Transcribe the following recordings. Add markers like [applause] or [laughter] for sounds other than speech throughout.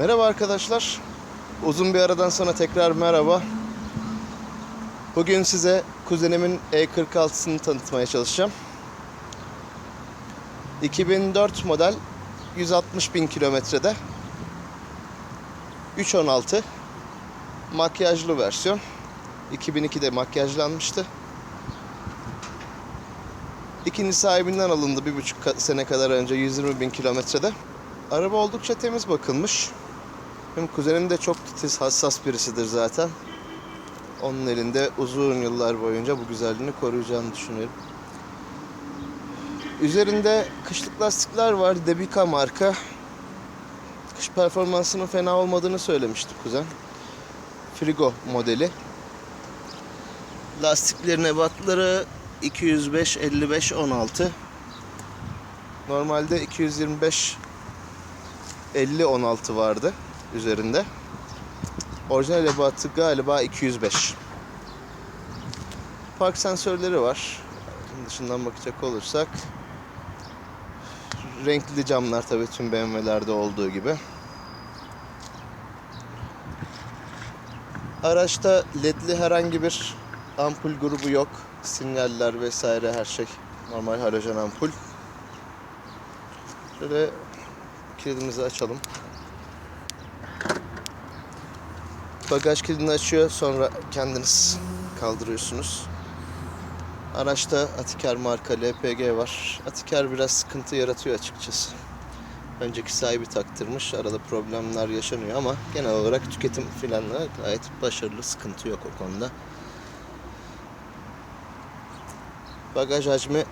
Merhaba arkadaşlar. Uzun bir aradan sonra tekrar merhaba. Bugün size kuzenimin E46'sını tanıtmaya çalışacağım. 2004 model 160 bin kilometrede 316 makyajlı versiyon. 2002'de makyajlanmıştı. İkinci sahibinden alındı bir buçuk sene kadar önce 120 bin kilometrede. Araba oldukça temiz bakılmış. Hem kuzenim de çok titiz, hassas birisidir zaten. Onun elinde uzun yıllar boyunca bu güzelliğini koruyacağını düşünüyorum. Üzerinde kışlık lastikler var. Debika marka. Kış performansının fena olmadığını söylemişti kuzen. Frigo modeli. Lastiklerin ebatları 205 55 16. Normalde 225 50 16 vardı üzerinde. Orijinal ebatı galiba 205. Park sensörleri var. Dışından bakacak olursak renkli camlar tabii tüm BMW'lerde olduğu gibi. Araçta ledli herhangi bir ampul grubu yok. Sinyaller vesaire her şey normal halojen ampul. Şöyle kilidimizi açalım. Bagaj kilidini açıyor sonra kendiniz kaldırıyorsunuz. Araçta Atiker marka LPG var. Atiker biraz sıkıntı yaratıyor açıkçası. Önceki sahibi taktırmış. Arada problemler yaşanıyor ama genel olarak tüketim filanla gayet başarılı. Sıkıntı yok o konuda. Bagaj hacmi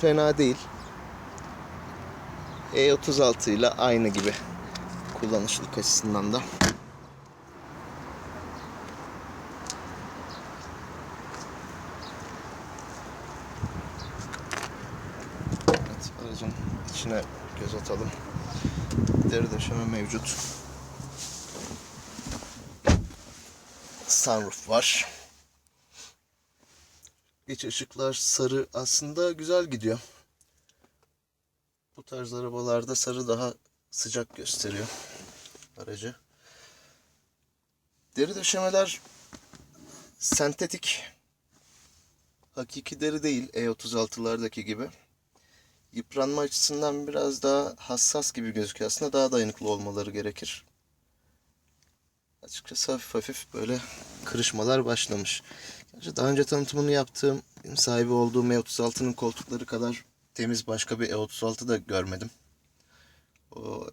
fena değil. E36 ile aynı gibi kullanışlık açısından da. Evet, aracın içine göz atalım. Deri döşeme mevcut. Sunroof var. İç ışıklar sarı aslında güzel gidiyor. Bu tarz arabalarda sarı daha sıcak gösteriyor aracı. Deri döşemeler sentetik. Hakiki deri değil E36'lardaki gibi. Yıpranma açısından biraz daha hassas gibi gözüküyor. Aslında daha dayanıklı olmaları gerekir. Açıkçası hafif hafif böyle kırışmalar başlamış. Gerçi daha önce tanıtımını yaptığım, sahibi olduğum E36'nın koltukları kadar temiz başka bir E36 da görmedim. O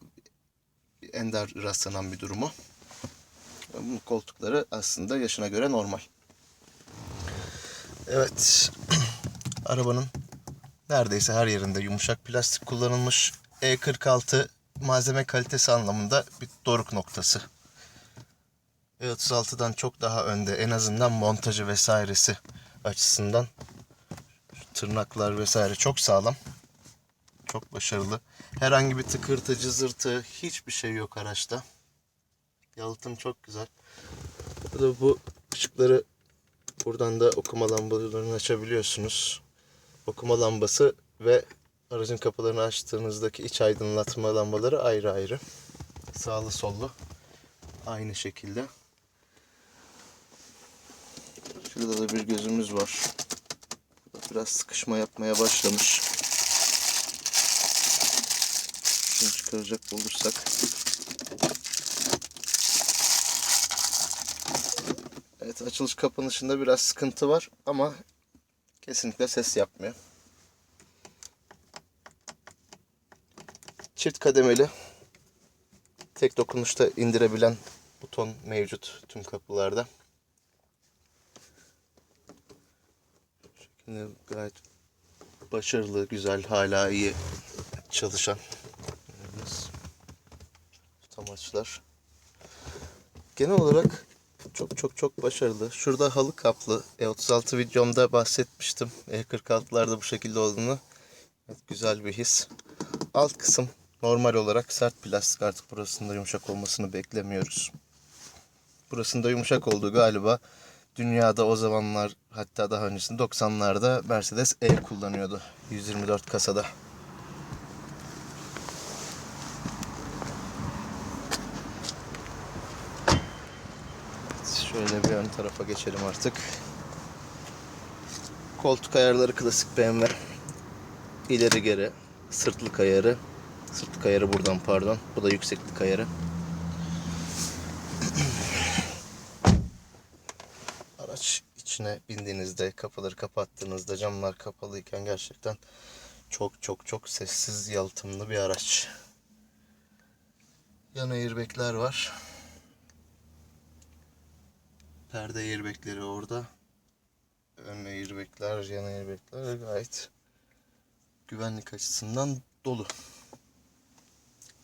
ender rastlanan bir durumu. Bu koltukları aslında yaşına göre normal. Evet. [clears throat] Arabanın neredeyse her yerinde yumuşak plastik kullanılmış. E46 malzeme kalitesi anlamında bir doruk noktası. E36'dan çok daha önde en azından montajı vesairesi açısından tırnaklar vesaire çok sağlam. Çok başarılı. Herhangi bir tıkırtı, cızırtı hiçbir şey yok araçta. Yalıtım çok güzel. Burada bu ışıkları buradan da okuma lambalarını açabiliyorsunuz. Okuma lambası ve aracın kapılarını açtığınızdaki iç aydınlatma lambaları ayrı ayrı. Sağlı sollu aynı şekilde. Şurada da bir gözümüz var. Biraz sıkışma yapmaya başlamış. Şunu çıkaracak olursak. Evet açılış kapanışında biraz sıkıntı var ama kesinlikle ses yapmıyor. Çift kademeli tek dokunuşta indirebilen buton mevcut tüm kapılarda. Şekilde gayet başarılı, güzel, hala iyi çalışan tutamaçlar. Genel olarak çok çok çok başarılı. Şurada halı kaplı. E36 videomda bahsetmiştim. E46'larda bu şekilde olduğunu. Evet, güzel bir his. Alt kısım normal olarak sert plastik artık burasında yumuşak olmasını beklemiyoruz. Burasında yumuşak olduğu galiba dünyada o zamanlar hatta daha öncesinde 90'larda Mercedes E kullanıyordu 124 kasada. Şöyle bir ön tarafa geçelim artık. Koltuk ayarları klasik BMW. İleri geri sırtlık ayarı. Sırtlık ayarı buradan pardon. Bu da yükseklik ayarı. [clears throat] Araç içine bindiğinizde, kapıları kapattığınızda, camlar kapalıyken gerçekten çok çok çok sessiz, yalıtımlı bir araç. Yan airbag'ler var. Perde airbag'leri orada. Ön airbag'ler, yan airbag'ler gayet güvenlik açısından dolu.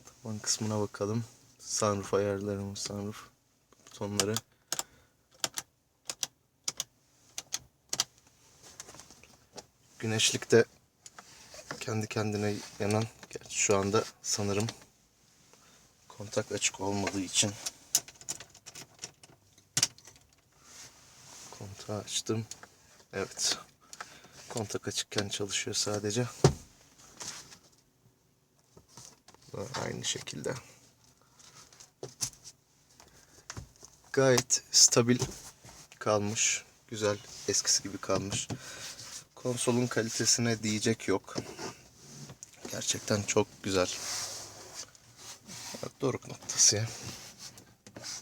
Taban kısmına bakalım. Sunroof ayarlarımız, sunroof butonları. Güneşlikte kendi kendine yanan, gerçi şu anda sanırım kontak açık olmadığı için kontağı açtım. Evet. Kontak açıkken çalışıyor sadece. Aynı şekilde. Gayet stabil kalmış. Güzel. Eskisi gibi kalmış. Konsolun kalitesine diyecek yok. Gerçekten çok güzel. Doruk noktası.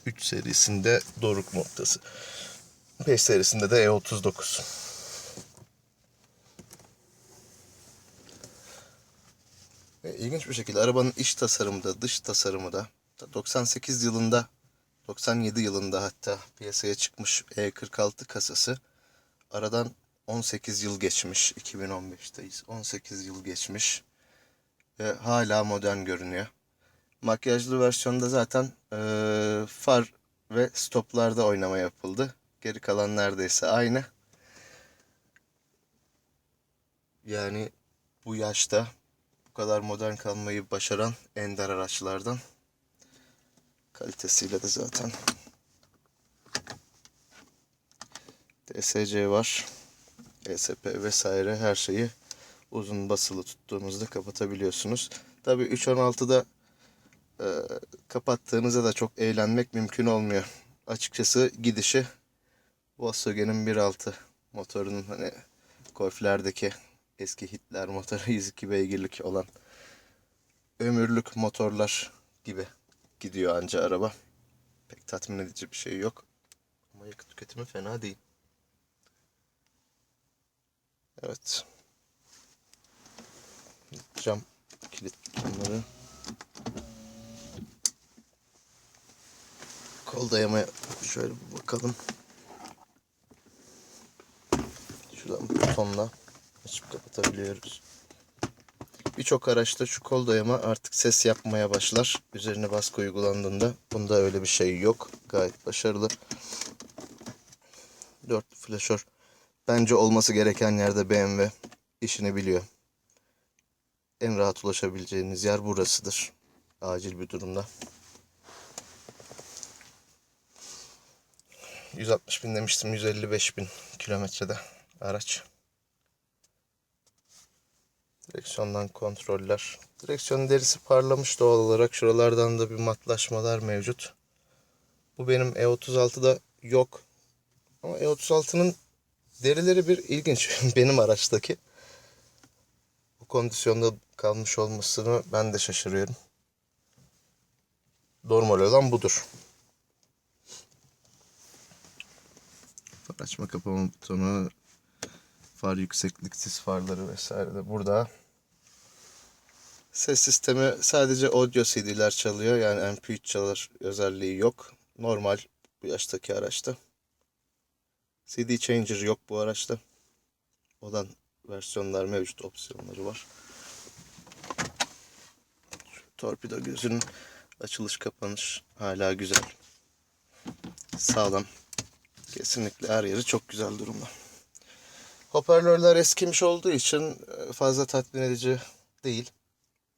3 serisinde doruk noktası. 5 serisinde de E39. Ve ilginç bir şekilde arabanın iç tasarımı da dış tasarımı da 98 yılında 97 yılında hatta piyasaya çıkmış E46 kasası aradan 18 yıl geçmiş 2015'teyiz 18 yıl geçmiş ve hala modern görünüyor. Makyajlı versiyonda zaten eee, far ve stoplarda oynama yapıldı. Geri kalan neredeyse aynı. Yani bu yaşta bu kadar modern kalmayı başaran ender araçlardan. Kalitesiyle de zaten. DSC var. ESP vesaire her şeyi uzun basılı tuttuğunuzda kapatabiliyorsunuz. Tabii 3.16'da e, kapattığınızda da çok eğlenmek mümkün olmuyor. Açıkçası gidişi Volkswagen'in 1.6 motorunun hani Golf'lerdeki eski Hitler motoru [laughs] 102 beygirlik olan ömürlük motorlar gibi gidiyor anca araba. Pek tatmin edici bir şey yok. Ama yakıt tüketimi fena değil. Evet. Cam kilit butonları. Kol dayamaya şöyle bakalım. Butonla açıp kapatabiliyoruz. Birçok araçta şu kol dayama artık ses yapmaya başlar. Üzerine baskı uygulandığında bunda öyle bir şey yok. Gayet başarılı. Dörtlü flaşör. Bence olması gereken yerde BMW işini biliyor. En rahat ulaşabileceğiniz yer burasıdır. Acil bir durumda. 160 bin demiştim. 155 bin kilometrede araç. Direksiyondan kontroller. Direksiyon derisi parlamış doğal olarak. Şuralardan da bir matlaşmalar mevcut. Bu benim E36'da yok. Ama E36'nın derileri bir ilginç [laughs] benim araçtaki. Bu kondisyonda kalmış olmasını ben de şaşırıyorum. Normal olan budur. Açma kapama butonu, far yükseklik sis farları vesaire de burada. Ses sistemi sadece audio CD'ler çalıyor. Yani MP3 çalar özelliği yok. Normal bu yaştaki araçta. CD changer yok bu araçta. Olan versiyonlar mevcut opsiyonları var. Şu torpido gözünün açılış kapanış hala güzel. Sağlam. Kesinlikle her yeri çok güzel durumda. Hoparlörler eskimiş olduğu için e, fazla tatmin edici değil.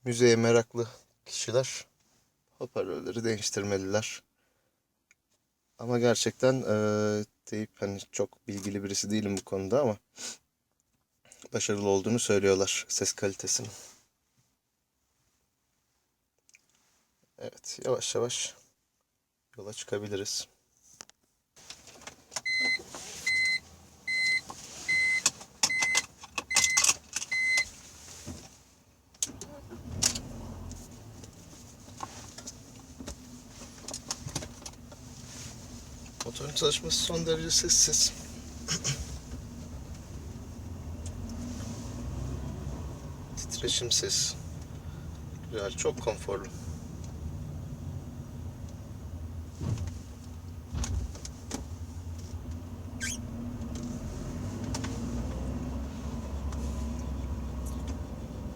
Müziğe meraklı kişiler hoparlörleri değiştirmeliler. Ama gerçekten e, deyip hani çok bilgili birisi değilim bu konuda ama başarılı olduğunu söylüyorlar ses kalitesinin. Evet yavaş yavaş yola çıkabiliriz. Motorun çalışması son derece sessiz. [clears throat] Titreşim ses. Güzel, çok konforlu.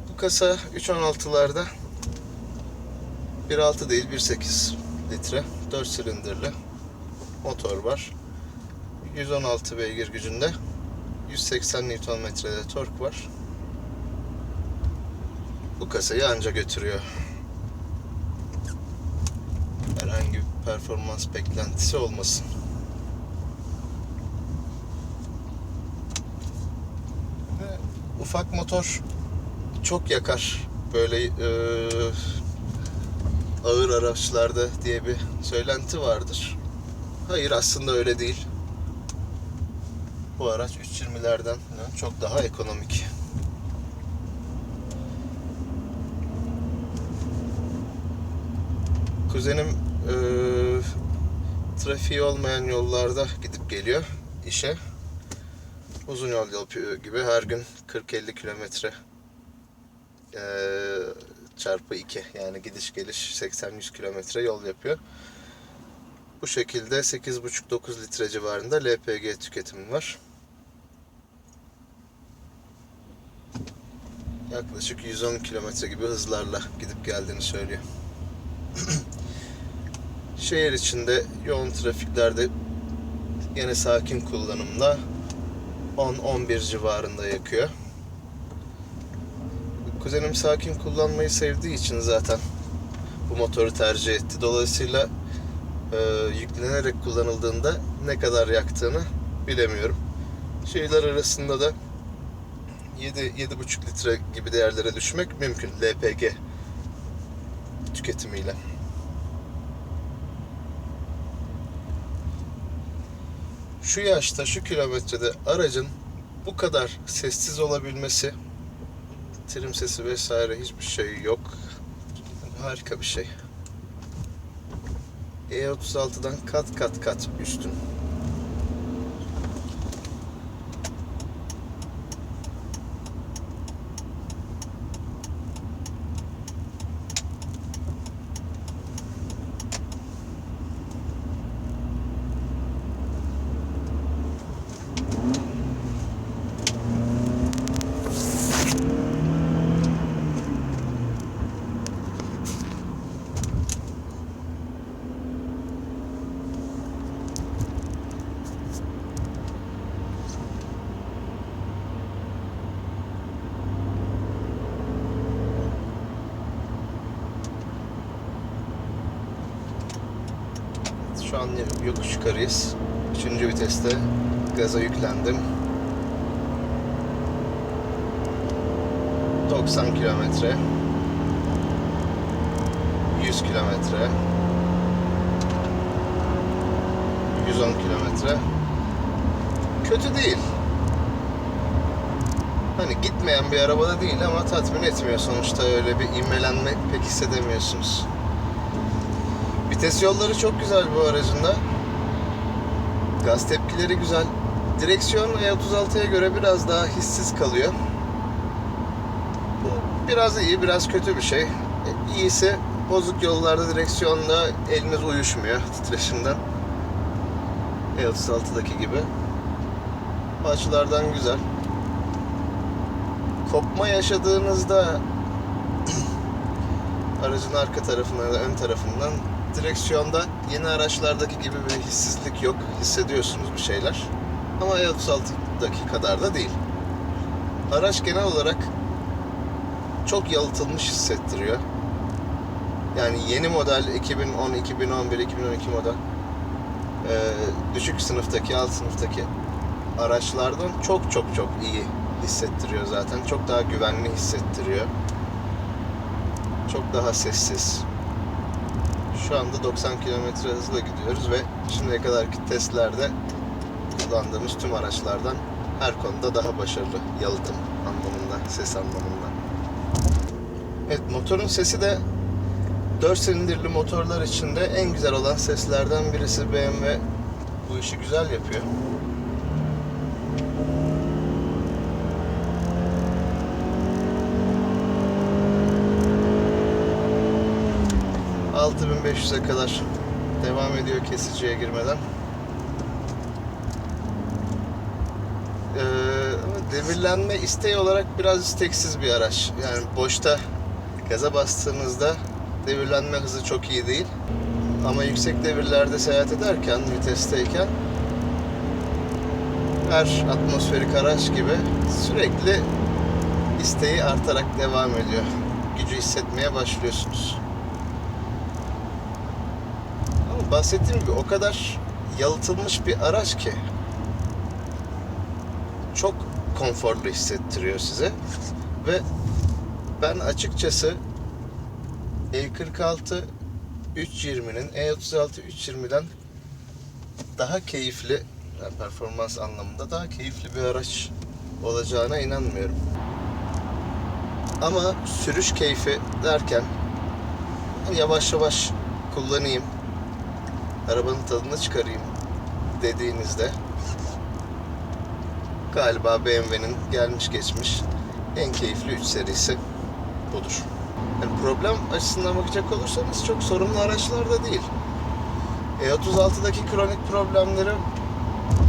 Bu kasa 3.16'larda 1.6 değil 1.8 litre 4 silindirli motor var. 116 beygir gücünde 180 Nm'de tork var. Bu kasayı anca götürüyor. Herhangi bir performans beklentisi olmasın. Ufak motor çok yakar. Böyle eee, ağır araçlarda diye bir söylenti vardır. Hayır aslında öyle değil. Bu araç 320'lerden çok daha ekonomik. Kuzenim eee trafiği olmayan yollarda gidip geliyor işe. Uzun yol yapıyor gibi her gün 40-50 kilometre eee, çarpı 2 yani gidiş geliş 80-100 kilometre yol yapıyor. Bu şekilde 8,5-9 litre civarında LPG tüketimi var. Yaklaşık 110 kilometre gibi hızlarla gidip geldiğini söylüyor. [clears throat] Şehir içinde yoğun trafiklerde yine sakin kullanımda 10-11 civarında yakıyor. Kuzenim sakin kullanmayı sevdiği için zaten bu motoru tercih etti. Dolayısıyla e, yüklenerek kullanıldığında ne kadar yaktığını bilemiyorum. Şehirler arasında da 7 7,5 litre gibi değerlere düşmek mümkün LPG tüketimiyle. Şu yaşta, şu kilometrede aracın bu kadar sessiz olabilmesi, trim sesi vesaire hiçbir şey yok. Harika bir şey. E36'dan kat kat kat üstün. An yokuş yukarıyız. Üçüncü viteste gaza yüklendim. 90 kilometre. 100 kilometre. 110 kilometre. Kötü değil. Hani gitmeyen bir arabada değil ama tatmin etmiyor sonuçta öyle bir ivmelenme pek hissedemiyorsunuz. Vites yolları çok güzel bu aracın da. Gaz tepkileri güzel. Direksiyon E36'ya göre biraz daha hissiz kalıyor. Bu biraz iyi, biraz kötü bir şey. E, İyisi bozuk yollarda direksiyonla eliniz uyuşmuyor titreşimden. E36'daki gibi. Bu açılardan güzel. Kopma yaşadığınızda [clears throat] aracın arka tarafından ya da ön tarafından direksiyonda yeni araçlardaki gibi bir hissizlik yok. Hissediyorsunuz bir şeyler. Ama E36'daki kadar da değil. Araç genel olarak çok yalıtılmış hissettiriyor. Yani yeni model 2010, 2011, 2012 model e, düşük sınıftaki, alt sınıftaki araçlardan çok çok çok iyi hissettiriyor zaten. Çok daha güvenli hissettiriyor. Çok daha sessiz. Şu anda 90 km hızla gidiyoruz ve şimdiye kadarki testlerde kullandığımız tüm araçlardan her konuda daha başarılı yalıtım anlamında, ses anlamında. Evet motorun sesi de 4 silindirli motorlar içinde en güzel olan seslerden birisi BMW bu işi güzel yapıyor. ...6500'e kadar devam ediyor kesiciye girmeden. Ee, devirlenme isteği olarak biraz isteksiz bir araç. Yani boşta gaza bastığınızda devirlenme hızı çok iyi değil. Ama yüksek devirlerde seyahat ederken, vitesteyken her atmosferik araç gibi sürekli isteği artarak devam ediyor. Gücü hissetmeye başlıyorsunuz. Ama bahsettiğim gibi o kadar yalıtılmış bir araç ki çok konforlu hissettiriyor size. Ve ben açıkçası E46 320'nin E36 320'den daha keyifli yani performans anlamında daha keyifli bir araç olacağına inanmıyorum. Ama sürüş keyfi derken yavaş yavaş kullanayım, arabanın tadını çıkarayım dediğinizde galiba BMW'nin gelmiş geçmiş en keyifli 3 serisi budur. Yani problem açısından bakacak olursanız çok sorunlu araçlarda değil. E36'daki kronik problemleri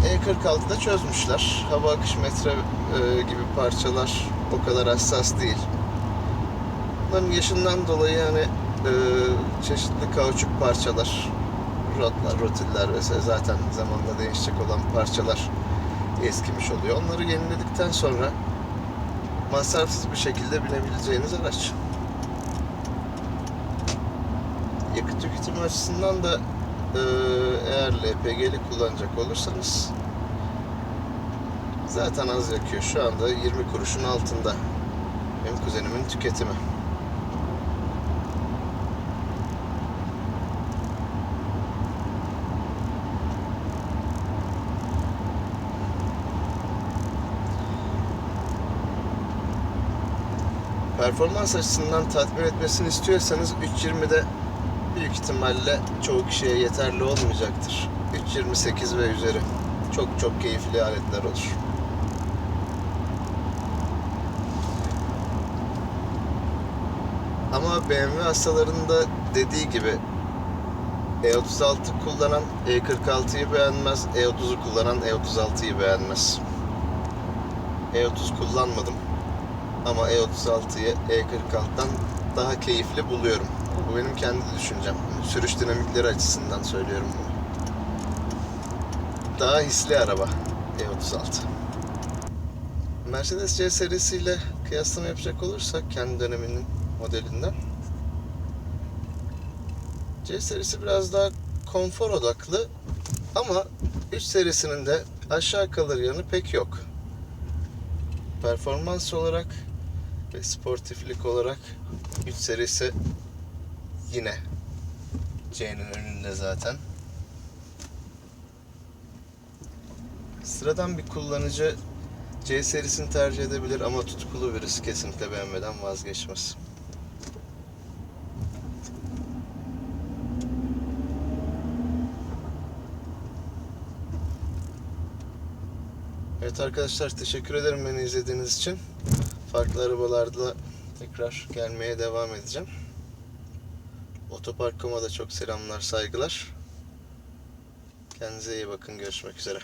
E46'da çözmüşler. Hava akış metre e, gibi parçalar o kadar hassas değil. Bunların yaşından dolayı yani e, çeşitli kauçuk parçalar, rotlar, rotiller vesaire zaten zamanla değişecek olan parçalar eskimiş oluyor. Onları yeniledikten sonra masrafsız bir şekilde binebileceğiniz araç. Yakıt tüketimi açısından da e, eğer LPG'li kullanacak olursanız zaten az yakıyor. Şu anda 20 kuruşun altında. Benim kuzenimin tüketimi. Performans açısından tatmin etmesini istiyorsanız 320'de büyük ihtimalle çoğu kişiye yeterli olmayacaktır. 328 ve üzeri çok çok keyifli aletler olur. Ama BMW hastalarında dediği gibi E36 kullanan E46'yı beğenmez, E30'u kullanan E36'yı beğenmez. E30 kullanmadım ama E36'yı E46'dan daha keyifli buluyorum. Bu benim kendi düşüncem. Sürüş dinamikleri açısından söylüyorum bunu. Daha hisli araba E36. Mercedes C serisiyle kıyaslama yapacak olursak kendi döneminin modelinden C serisi biraz daha konfor odaklı ama 3 serisinin de aşağı kalır yanı pek yok. Performans olarak ve sportiflik olarak 3 serisi yine C'nin önünde zaten. Sıradan bir kullanıcı C serisini tercih edebilir ama tutkulu birisi kesinlikle BMW'den vazgeçmez. Evet arkadaşlar teşekkür ederim beni izlediğiniz için. Farklı arabalarda tekrar gelmeye devam edeceğim. Otoparkıma da çok selamlar, saygılar. Kendinize iyi bakın. Görüşmek üzere.